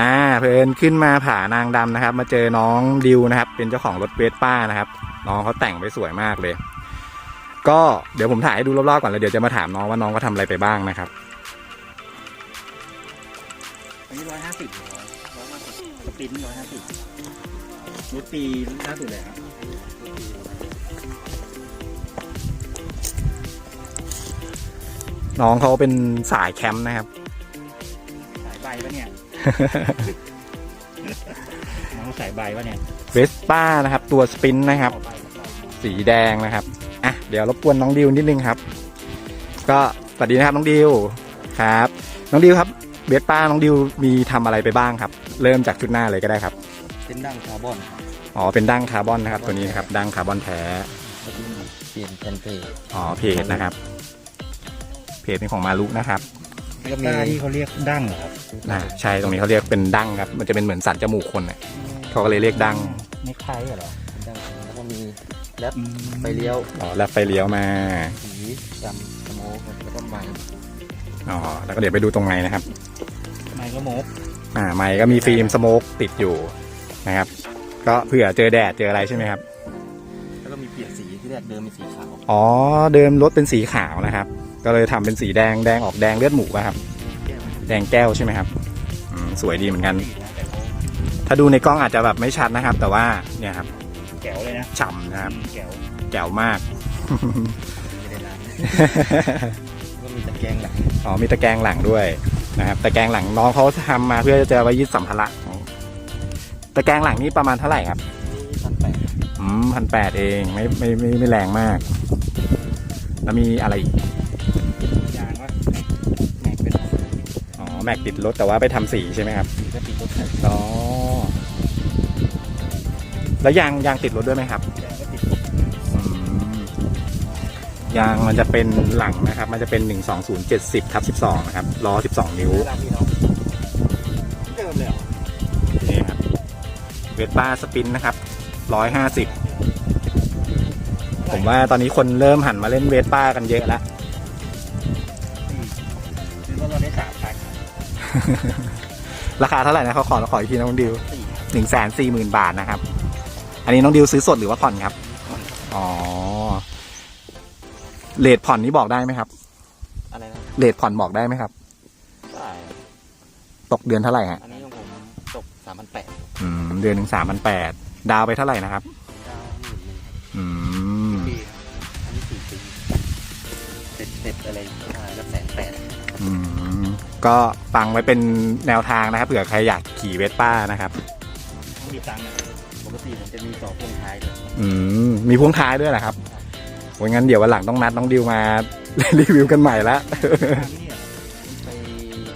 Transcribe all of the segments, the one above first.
อ่าเพลินขึ้นมาผานางดำนะครับ มาเจอน้องดิวนะครับ เป็นเจ้าของรถเวสป้านะครับ น้องเขาแต่งไปสวยมากเลย ก็เดี๋ยวผมถ่ายให้ดูรอบๆก่อนแล้วเดี๋ยวจะมาถามน้องว่าน้องเขาทำอะไรไปบ้างนะครับอันนี้ร้อยห้าสิบร้อยห้าสิบสปรินร้อยห้าสิบนุชปีล่าสุดเลยครับน้องเขาเป็นสายแคมป์นะครับสายใบปะเนี่ยน้องสายใบปะเนี่ยเวสป้านะครับ ตัวสปินนะครับต่อใบต่อใบสีแดงนะครับอะเดี๋ยวรบกวนน้องดิวนิดนึงครับ ก็สวัสดีนะครับน้องดิวครับ น้องดิวครับเวสป้าน้องดิวมีทำอะไรไปบ้างครับ เริ่มจากชุดหน้าเลยก็ได้ครับ เป็นดั้งคาร์บอนอ๋อเป็นดั้งคาร์บอนนะครับ ตัวนี้นะครับดั้งคาร์บอนแท้แล้วก็เปลี่ยนแผ่นเพจอ๋อเพจนะครับ เพจเป็นของมารุนะครับ แล้วก็มี ที่เขาเรียกดั้งเหรอครับอ่าใช่ตรงนี้เขาเรียกเป็นดั้งครับ มันจะเป็นเหมือนสันจมูกคนน่ะเขาก็เลยเรียกดั้งไม่คล้ายเหรอเป็นดั้งแล้วก็มีแรปอืมไฟเลี้ยวอ๋อแล้วไฟเลี้ยวมาสีดำสโมกแล้วก็ไม้อ๋อแล้วก็เดี๋ยวไปดูตรงไม้นะครับ ไม่ก็โมกอ่าไม้ก็มีฟิล์มสโมกติดอยู่นะครับ ก็เผื่อเจอแดดเจออะไรใช่ไหมครับ ที่แรกเดิมเป็นสีขาวอ๋อเดิมรถเป็นสีขาวนะครับ ก็เลยทำเป็นสีแดงแดงออกแดงเลือดหมูอะครับแก้วแดงแก้วใช่ไหมครับอืมสวยดีเหมือนกันดีนะแต่เขาถ้าดูในกล้องอาจจะแบบไม่ชัดนะครับ แต่ว่าเนี่ยครับแก้วเลยนะฉ่ำนะครับแก้วแจ๋วมากไม่ได้ร้านก็มีตะแกรงหลังอ๋อมีตะแกรงหลังด้วยนะครับตะแกรงหลังน้องเขาทำมาเพื่อจะไว้ยึดสัมภาระของตะแกรงหลังนี่ประมาณเท่าไหร่ครับที่พันแปดอืม พันแปดเองไม่ไม่ไม่ไม่แรงมาก แล้วมีอะไรอีกยางว่าแม็กเป็นอ๋อแม็กติดรถแต่ว่าไปทำสีใช่ไหมครับสีก็ติดรถไถอ๋อแล้วยางยางติดรถด้วยไหมครับยางก็ติดอืมยางมันจะเป็นหลังนะครับ มันจะเป็น 12070ทับ12 นะครับ ล้อ 12 นิ้วร้านพี่น้องเดิมเลยเหรอนี่ครับเวสป้าสปินนะครับ 150ผมว่าตอนนี้คนเริ่มหันมาเล่นเวสป้ากันเยอะแล้วคือว่าเราได้สามพันราคาเท่าไหร่นะเขาขอขออีกทีนะน้องดิวสี่หนึ่งแสนสี่หมื่นบาทนะครับ อันนี้น้องดิวซื้อสดหรือว่าผ่อนครับ อ๋อเลทผ่อนนี้บอกได้ไหมครับ อะไรนะเลทผ่อนบอกได้ไหมครับ ได้ตกเดือนเท่าไหร่ฮะ อันนี้ของผมตกสามพันแปดอืม เดือนหนึ่งสามพันแปด ดาวไปเท่าไหร่นะครับ เก้าหมื่นหนึ่งอืม ปีอันนี้สี่ปีเสร็จเสร็จอะไรประมาณก็แสนแปดอืม ก็ฟังไว้เป็นแนวทางนะครับเผื่อใครอยากขี่เวสป้านะครับ ต้องมีตังค์นะปกติผมจะมีต่อพ่วงท้ายด้วยอืม มีพ่วงท้ายด้วยเหรอครับโอ้ยงั้นเดี๋ยววันหลังต้องนัดน้องดิวมา รีวิวกันใหม่ละที่นี่เหรอไป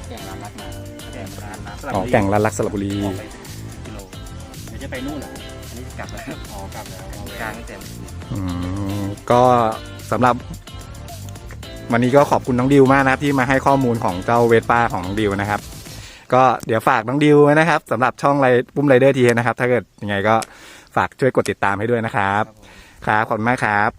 แข่งร้านรักมาแก่งร้านนะอ๋อแก่งรันลักสระบุรีออกไปกิโลเดี๋ยวจะไปนู่นเหรออั นนี้กลับแล้วอ๋อกลับแล้วเอากลางตั้งแต่อืมก็สำหรับ วันนี้ก็ขอบคุณน้องดิวมากนะครับ ที่มาให้ข้อมูลของเจ้าเวสป้าของน้องดิวนะครับ ก็เดี๋ยวฝากน้องดิวไว้นะครับสำหรับช่องไรปุ้มไรเดอร์ทีนะครับ ถ้าเกิดยังไงก็ฝากช่วยกดติดตามให้ด้วยนะครับ ครับขอบคุณมากครับ